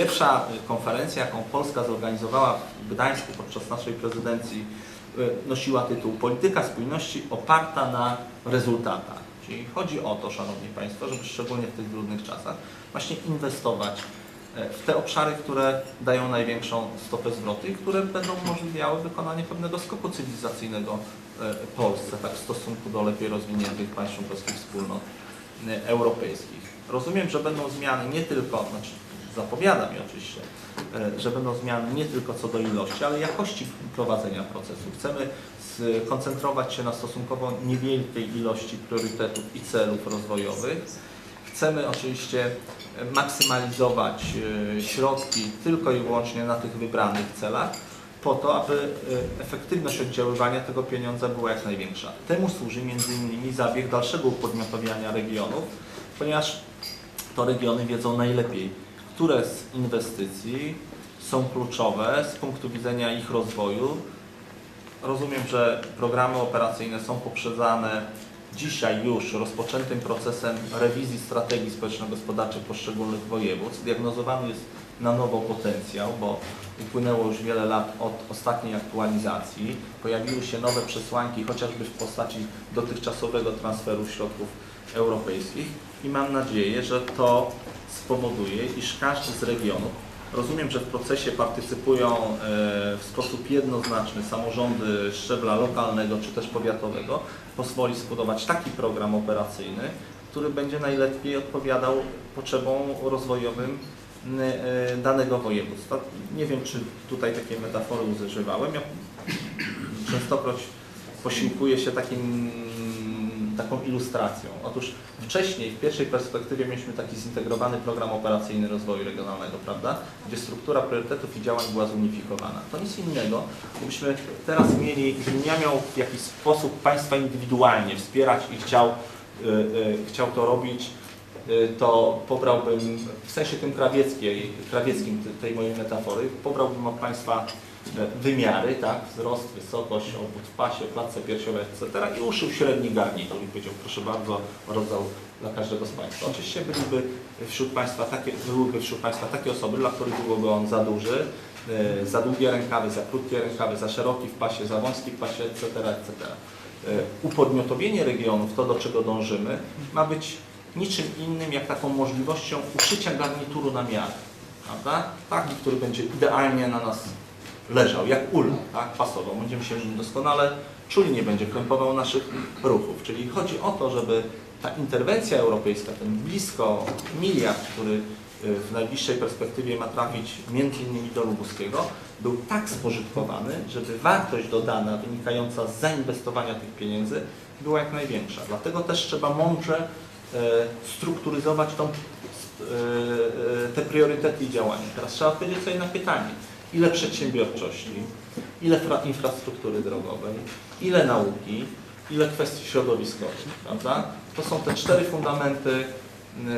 Pierwsza y, konferencja, jaką Polska zorganizowała w Gdańsku podczas naszej prezydencji, y, nosiła tytuł Polityka spójności oparta na rezultatach. Czyli chodzi o to, Szanowni Państwo, żeby szczególnie w tych trudnych czasach właśnie inwestować e, w te obszary, które dają największą stopę zwrotu i które będą umożliwiały wykonanie pewnego skoku cywilizacyjnego Polsce, tak w stosunku do lepiej rozwiniętych państw członkowskich wspólnot europejskich. Rozumiem, że będą zmiany nie tylko, znaczy zapowiadam je oczywiście, e, że będą zmiany nie tylko co do ilości, ale jakości prowadzenia procesu. Chcemy skoncentrować się na stosunkowo niewielkiej ilości priorytetów i celów rozwojowych. Chcemy oczywiście maksymalizować e, środki tylko i wyłącznie na tych wybranych celach, po to, aby e, efektywność oddziaływania tego pieniądza była jak największa. Temu służy innymi zabieg dalszego upodmiotowiania regionów, ponieważ to regiony wiedzą najlepiej, które z inwestycji są kluczowe z punktu widzenia ich rozwoju. Rozumiem, że programy operacyjne są poprzedzane dzisiaj już rozpoczętym procesem rewizji strategii społeczno-gospodarczych poszczególnych województw. Diagnozowany jest na nowo potencjał, bo upłynęło już wiele lat od ostatniej aktualizacji. Pojawiły się nowe przesłanki, chociażby w postaci dotychczasowego transferu środków europejskich i mam nadzieję, że to spowoduje, iż każdy z regionów, rozumiem, że w procesie partycypują e, w sposób jednoznaczny samorządy szczebla lokalnego czy też powiatowego, pozwoli zbudować taki program operacyjny, który będzie najlepiej odpowiadał potrzebom rozwojowym e, danego województwa. Nie wiem, czy tutaj takie metafory używałem. Ja częstokroć posiłkuję się takim, taką ilustracją. Otóż wcześniej, w pierwszej perspektywie mieliśmy taki zintegrowany program operacyjny rozwoju regionalnego, prawda? Gdzie struktura priorytetów i działań była zunifikowana. To nic innego, gdybyśmy teraz mieli, gdybym ja miał w jakiś sposób państwa indywidualnie wspierać i chciał, y, y, chciał to robić, y, to pobrałbym, w sensie tym krawieckiej, krawieckim te- tej mojej metafory, pobrałbym od Państwa wymiary, tak, wzrost, wysokość, obwód w pasie, klatce piersiowej, etc. i uszył średni garnitur i powiedział, proszę bardzo, rodzał dla każdego z Państwa. Oczywiście byliby wśród Państwa takie, byłyby wśród Państwa takie osoby, dla których byłoby on za duży, e, za długie rękawy, za krótkie rękawy, za szeroki w pasie, za wąski w pasie, etc., etc. E, Upodmiotowienie regionów, to do czego dążymy, ma być niczym innym jak taką możliwością uszycia garnituru na miarę, prawda? Taki, który będzie idealnie na nas leżał, jak ul, tak? pasował. Będziemy się nim doskonale czuli, nie będzie krępował naszych ruchów. Czyli chodzi o to, żeby ta interwencja europejska, ten blisko miliard, który y, w najbliższej perspektywie ma trafić między innymi do Lubuskiego, był tak spożytkowany, żeby wartość dodana wynikająca z zainwestowania tych pieniędzy była jak największa. Dlatego też trzeba mądrze e, strukturyzować tą, e, e, te priorytety i działania. Teraz trzeba odpowiedzieć sobie na pytanie, ile przedsiębiorczości, ile fra- infrastruktury drogowej, ile nauki, ile kwestii środowiskowych, prawda? To są te cztery fundamenty,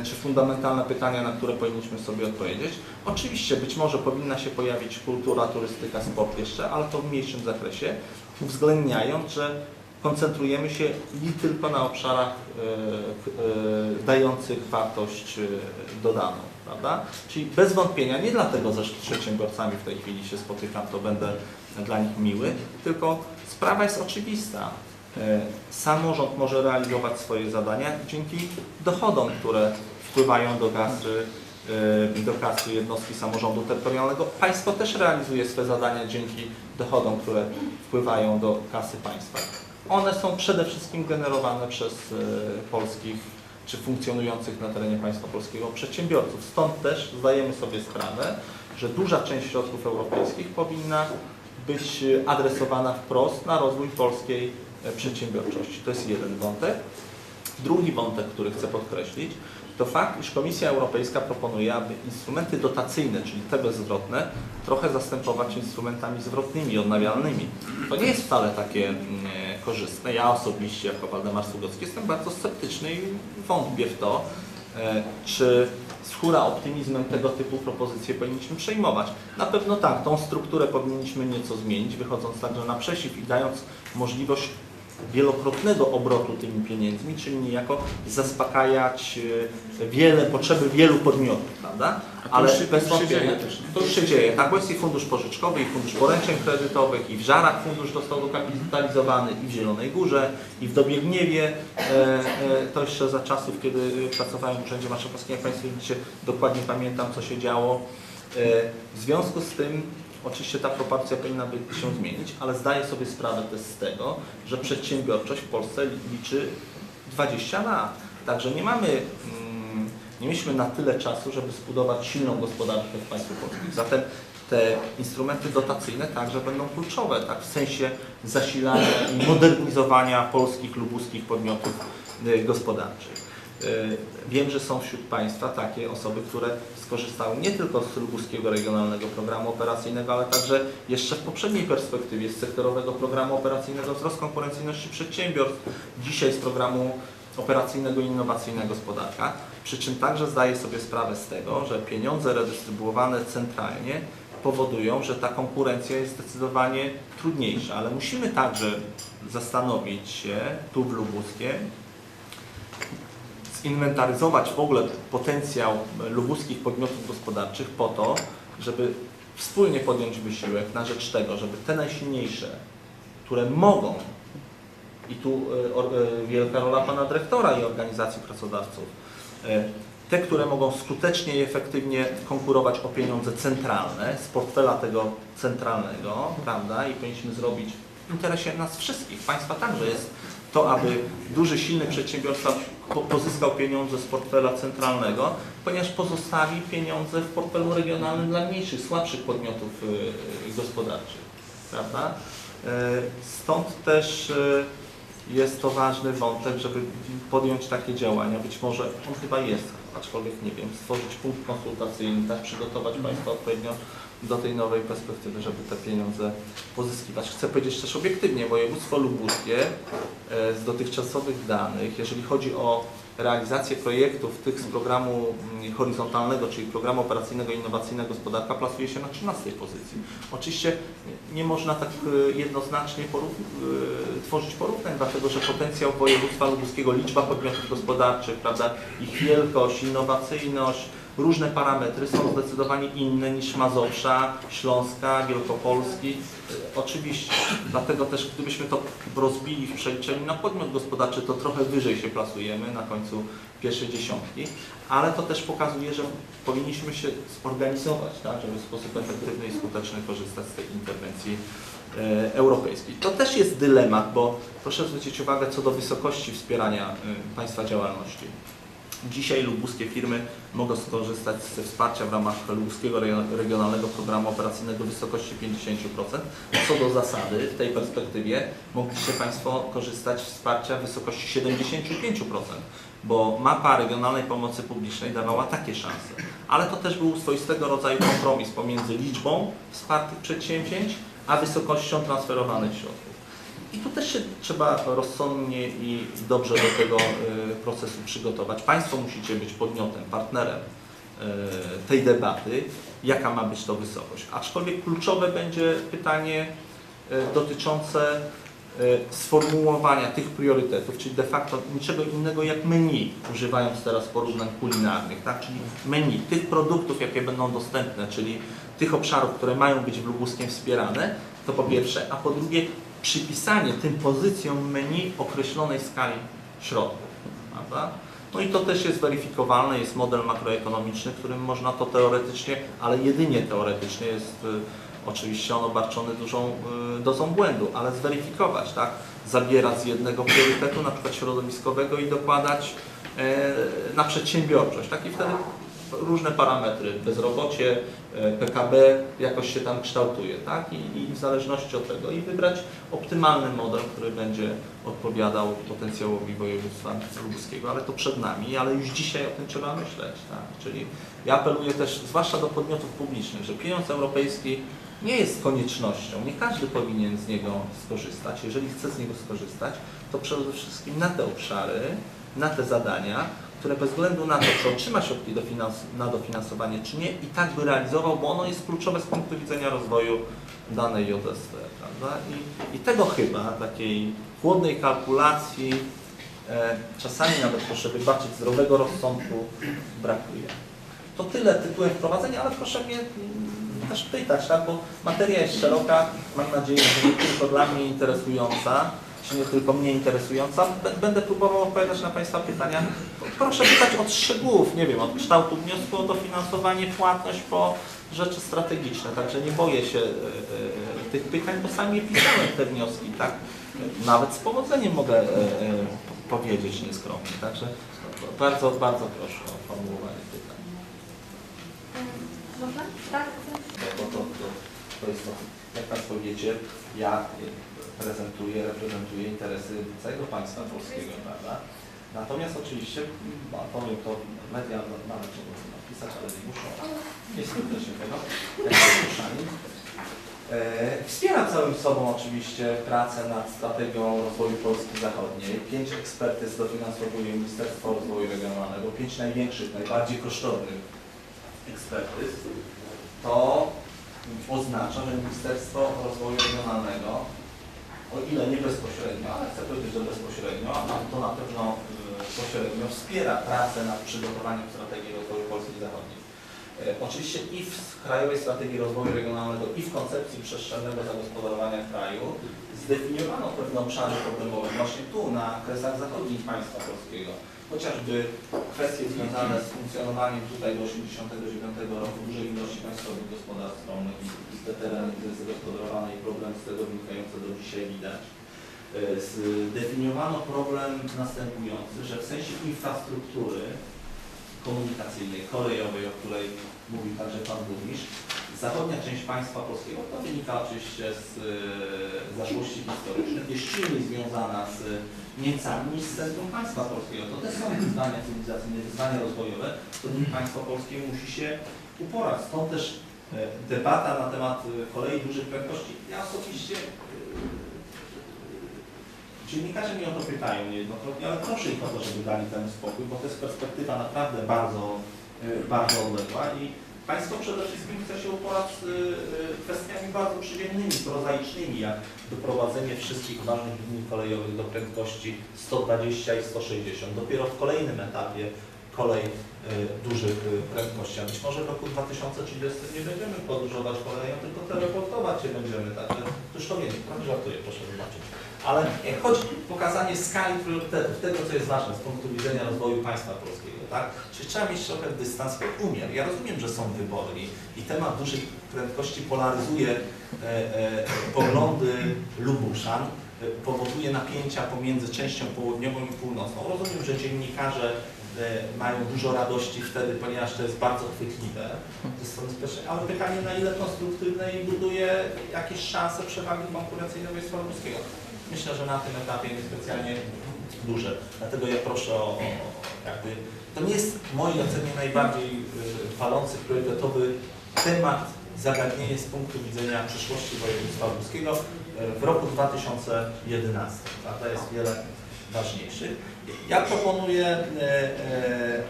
y, czy fundamentalne pytania, na które powinniśmy sobie odpowiedzieć. Oczywiście być może powinna się pojawić kultura, turystyka, sport jeszcze, ale to w mniejszym zakresie, uwzględniając, że koncentrujemy się nie tylko na obszarach y, y, dających wartość y, dodaną, prawda? Czyli bez wątpienia, nie dlatego, że z przedsiębiorcami w tej chwili się spotykam, to będę dla nich miły, tylko sprawa jest oczywista. E, Samorząd może realizować swoje zadania dzięki dochodom, które wpływają do kasy, e, do kasy jednostki samorządu terytorialnego. Państwo też realizuje swoje zadania dzięki dochodom, które wpływają do kasy państwa. One są przede wszystkim generowane przez e, polskich czy funkcjonujących na terenie państwa polskiego przedsiębiorców. Stąd też zdajemy sobie sprawę, że duża część środków europejskich powinna być adresowana wprost na rozwój polskiej e, przedsiębiorczości. To jest jeden wątek. Drugi wątek, który chcę podkreślić, to fakt, iż Komisja Europejska proponuje, aby instrumenty dotacyjne, czyli te bezzwrotne, trochę zastępować instrumentami zwrotnymi, odnawialnymi. To nie jest wcale takie mm, e, korzystne. Ja osobiście, jako Waldemar Sługocki, jestem bardzo sceptyczny i wątpię w to, e, czy z hura optymizmem tego typu propozycje powinniśmy przejmować. Na pewno tak, tą strukturę powinniśmy nieco zmienić, wychodząc także naprzeciw i dając możliwość wielokrotnego obrotu tymi pieniędzmi, czyli niejako zaspokajać e, wiele potrzeby wielu podmiotów, prawda? A to już się- bez to już się wątpienia- dzieje też. To już się dzieje, tak, bo jest i fundusz pożyczkowy, i fundusz poręczeń kredytowych, i w Żarach fundusz został dokapitalizowany, i w Zielonej Górze, i w Dobiegniewie. E, e, to jeszcze za czasów, kiedy pracowałem w Urzędzie Marszałkowskim, jak Państwo widzicie, dokładnie pamiętam, co się działo. W związku z tym Oczywiście ta proporcja powinna by się zmienić, ale zdaję sobie sprawę też z tego, że przedsiębiorczość w Polsce liczy 20 lat. Także nie mamy, mm, nie mieliśmy na tyle czasu, żeby zbudować silną gospodarkę w państwie polskim. Zatem te instrumenty dotacyjne także będą kluczowe, tak, w sensie zasilania i modernizowania polskich, lubuskich podmiotów y, gospodarczych. Y, Wiem, że są wśród Państwa takie osoby, które skorzystały nie tylko z Lubuskiego Regionalnego Programu Operacyjnego, ale także jeszcze w poprzedniej perspektywie z sektorowego programu operacyjnego wzrost konkurencyjności przedsiębiorstw, dzisiaj z programu operacyjnego Innowacyjna Gospodarka. Przy czym także zdaję sobie sprawę z tego, że pieniądze redystrybuowane centralnie powodują, że ta konkurencja jest zdecydowanie trudniejsza, ale musimy także zastanowić się tu w Lubuskiem, zinwentaryzować w ogóle potencjał lubuskich podmiotów gospodarczych po to, żeby wspólnie podjąć wysiłek na rzecz tego, żeby te najsilniejsze, które mogą, i tu e, e, wielka rola Pana Dyrektora i organizacji pracodawców, e, te, które mogą skutecznie i efektywnie konkurować o pieniądze centralne z portfela tego centralnego, prawda, i powinniśmy zrobić w interesie nas wszystkich, Państwa także jest to, aby duży, silny przedsiębiorca pozyskał pieniądze z portfela centralnego, ponieważ pozostawi pieniądze w portfelu regionalnym dla mniejszych, słabszych podmiotów y, gospodarczych. Prawda? E, Stąd też e, jest to ważny wątek, żeby podjąć takie działania. Być może on chyba jest, aczkolwiek nie wiem, stworzyć punkt konsultacyjny, tak przygotować Państwa odpowiednio do tej nowej perspektywy, żeby te pieniądze pozyskiwać. Chcę powiedzieć też obiektywnie, województwo lubuskie e, z dotychczasowych danych, jeżeli chodzi o realizację projektów tych z programu mm, horyzontalnego, czyli programu operacyjnego Innowacyjna Gospodarka, plasuje się na 13 pozycji. Oczywiście nie- można tak e, jednoznacznie porów- e, tworzyć porównań, dlatego że potencjał województwa lubuskiego, liczba podmiotów gospodarczych, prawda, ich wielkość, innowacyjność, różne parametry są zdecydowanie inne niż Mazowsza, Śląska, Wielkopolski. E, Oczywiście, dlatego też gdybyśmy to rozbili w przeliczeniu na podmiot gospodarczy, to trochę wyżej się plasujemy na końcu pierwszej dziesiątki, ale to też pokazuje, że powinniśmy się zorganizować, tak, żeby w sposób efektywny i skuteczny korzystać z tej interwencji e, europejskiej. To też jest dylemat, bo proszę zwrócić uwagę co do wysokości wspierania e, Państwa działalności. Dzisiaj lubuskie firmy mogą skorzystać ze wsparcia w ramach Lubuskiego Re- Regionalnego Programu Operacyjnego w wysokości 50%. Co do zasady, w tej perspektywie mogliście Państwo korzystać z wsparcia w wysokości 75%, bo mapa regionalnej pomocy publicznej dawała takie szanse. Ale to też był swoistego rodzaju kompromis pomiędzy liczbą wspartych przedsięwzięć, a wysokością transferowanych środków. I tu też się trzeba rozsądnie i dobrze do tego y, procesu przygotować. Państwo musicie być podmiotem, partnerem y, tej debaty, jaka ma być to wysokość. Aczkolwiek kluczowe będzie pytanie y, dotyczące sformułowania tych priorytetów, czyli de facto niczego innego jak menu, używając teraz porównań kulinarnych, tak? czyli menu tych produktów, jakie będą dostępne, czyli tych obszarów, które mają być w Lubuskiem wspierane, to po pierwsze, a po drugie przypisanie tym pozycjom menu określonej skali środków. Prawda? No i to też jest weryfikowalne, jest model makroekonomiczny, którym można to teoretycznie, ale jedynie teoretycznie jest y, oczywiście on obarczony dużą y, dozą błędu, ale zweryfikować, tak? Zabierać z jednego priorytetu, na przykład środowiskowego i dokładać e, na przedsiębiorczość, tak? I wtedy różne parametry, bezrobocie, e, PKB jakoś się tam kształtuje, tak? I, I w zależności od tego i wybrać optymalny model, który będzie odpowiadał potencjałowi województwa lubuskiego, ale to przed nami, ale już dzisiaj o tym trzeba myśleć, tak? Czyli ja apeluję też, zwłaszcza do podmiotów publicznych, że pieniądz europejski nie jest koniecznością, nie każdy powinien z niego skorzystać. Jeżeli chce z niego skorzystać, to przede wszystkim na te obszary, na te zadania, które bez względu na to, czy otrzyma środki na dofinansowanie, czy nie, i tak by realizował, bo ono jest kluczowe z punktu widzenia rozwoju danej prawda? I, I tego chyba, takiej chłodnej kalkulacji, e, czasami nawet proszę wybaczyć, zdrowego rozsądku brakuje. To tyle tytułem wprowadzenia, ale proszę mnie mm, też pytać, tak? bo materia jest szeroka, mam nadzieję, że nie tylko dla mnie interesująca, czy nie tylko mnie interesująca. Będę próbował odpowiadać na Państwa pytania. Proszę pytać od szczegółów, nie wiem, od kształtu wniosku o dofinansowanie, płatność po rzeczy strategiczne. Także nie boję się e, e, tych pytań, bo sami pisałem te wnioski, tak? Nawet z powodzeniem mogę e, po- powiedzieć nieskromnie. Także bardzo, bardzo proszę o formułowanie pytań. Można? Tak? Bo to, to, to jest to, jak Państwo wiecie, ja prezentuję, reprezentuję interesy całego państwa polskiego, prawda? Natomiast oczywiście, no, powiem to, media nawet mogą to napisać, ale nie muszą, nie wstydzę się tego, jak zmuszani. E, Wspiera całym sobą oczywiście pracę nad strategią rozwoju Polski Zachodniej. Pięć ekspertyz dofinansowuje Ministerstwo Rozwoju Regionalnego, pięć największych, najbardziej kosztownych ekspertyz. To oznacza, że Ministerstwo Rozwoju Regionalnego, o ile nie bezpośrednio, ale chcę powiedzieć, że bezpośrednio, to na pewno y, pośrednio wspiera pracę nad przygotowaniem strategii rozwoju Polski Zachodniej. E, Oczywiście i w Krajowej Strategii Rozwoju Regionalnego, i w koncepcji przestrzennego zagospodarowania kraju zdefiniowano pewne obszary problemowe właśnie tu, na kresach zachodnich państwa polskiego. Chociażby kwestie związane z funkcjonowaniem tutaj do 1989 roku dużej ilości państwowych gospodarstw rolnych i i te tereny zagospodarowane i z tego wynikający do dzisiaj widać. E, Zdefiniowano problem następujący, że w sensie infrastruktury komunikacyjnej, kolejowej, o której mówił także Pan Burmistrz, zachodnia część państwa polskiego, to wynika oczywiście z e, zaszłości historycznych, jest silniej związana z Niemcami niż z centrum państwa polskiego. To też są wyzwania cywilizacyjne, wyzwania rozwojowe, z którymi państwo polskie musi się uporać. Stąd też debata na temat e, kolei dużych prędkości. Ja osobiście e, Dziennikarze mnie o to pytają niejednokrotnie, ale proszę ich o to, żeby dali ten spokój, bo to jest perspektywa naprawdę bardzo, bardzo odległa i Państwo przede wszystkim chce się uporać z kwestiami bardzo przyziemnymi, prozaicznymi, jak doprowadzenie wszystkich ważnych linii kolejowych do prędkości 120 i 160. Dopiero w kolejnym etapie kolej y, dużych y, prędkości, a być może w roku 2030 nie będziemy podróżować koleją, tylko teleportować się będziemy, także to wiem, tak żartuję, proszę wybaczyć. Ale chodzi o pokazanie skali priorytetów, tego co jest ważne z punktu widzenia rozwoju państwa polskiego, tak? Czyli trzeba mieć trochę dystans, umiar. Ja rozumiem, że są wybory i, temat dużych prędkości polaryzuje e, e, poglądy Lubuszan, e, powoduje napięcia pomiędzy częścią południową i północną. Rozumiem, że dziennikarze mają dużo radości wtedy, ponieważ to jest bardzo chwytliwe ze strony ale pytanie na ile konstruktywne i buduje jakieś szanse przewagi konkurencyjnej województwa lubuskiego. Myślę, że na tym etapie niespecjalnie duże. Dlatego ja proszę o, o jakby, to nie jest w mojej ocenie najbardziej y, falący, priorytetowy temat, zagadnienie z punktu widzenia przyszłości województwa lubuskiego y, w roku 2011. Prawda? Jest wiele ważniejszych. Ja proponuję, e, e,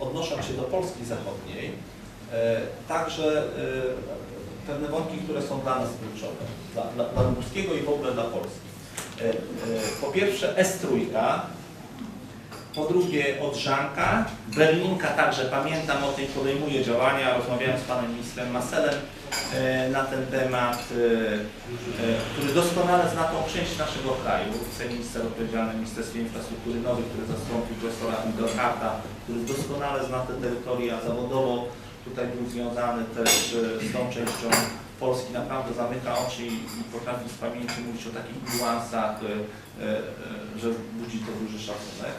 odnosząc się do Polski Zachodniej, e, także pewne wątki, które są dla nas kluczowe, dla, dla, dla Lubuskiego i w ogóle dla Polski. Po pierwsze S3, po drugie Odrzanka, Berlinka także pamiętam o tej podejmuje działania, rozmawiałem z panem ministrem Maselem e, na ten temat, e, e, który doskonale zna tą część naszego kraju, wiceminister odpowiedzialny w Ministerstwie Infrastruktury Nowy, który zastąpił profesora Engelharta, który doskonale zna te terytoria zawodowo, tutaj był związany też z tą częścią Polski, naprawdę zamyka oczy i potrafi z pamięci mówić o takich niuansach, e, e, że budzi to duży szacunek.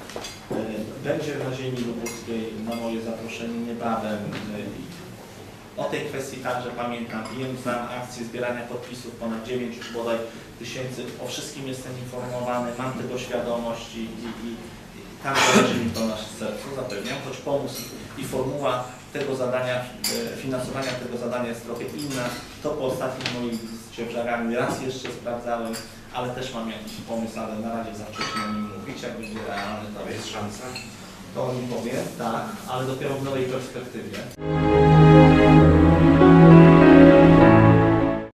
E, Będzie na ziemi lubuskiej na moje zaproszenie niebawem. O tej kwestii także pamiętam. Wiem, znam akcję zbierania podpisów, ponad 9 już bodaj tysięcy. O wszystkim jestem informowany, mam tego świadomość i, i, i, tam zależy mi to na sercu, zapewniam, choć pomóc i, i formuła tego zadania, e, finansowania tego zadania jest trochę inna. To po ostatnich moich z ciężarami raz jeszcze sprawdzałem, ale też mam jakiś pomysł, ale na razie za wcześnie o nim mówić, jak będzie realny, to jest szansa. To o nim powiem, tak, ale dopiero w nowej perspektywie.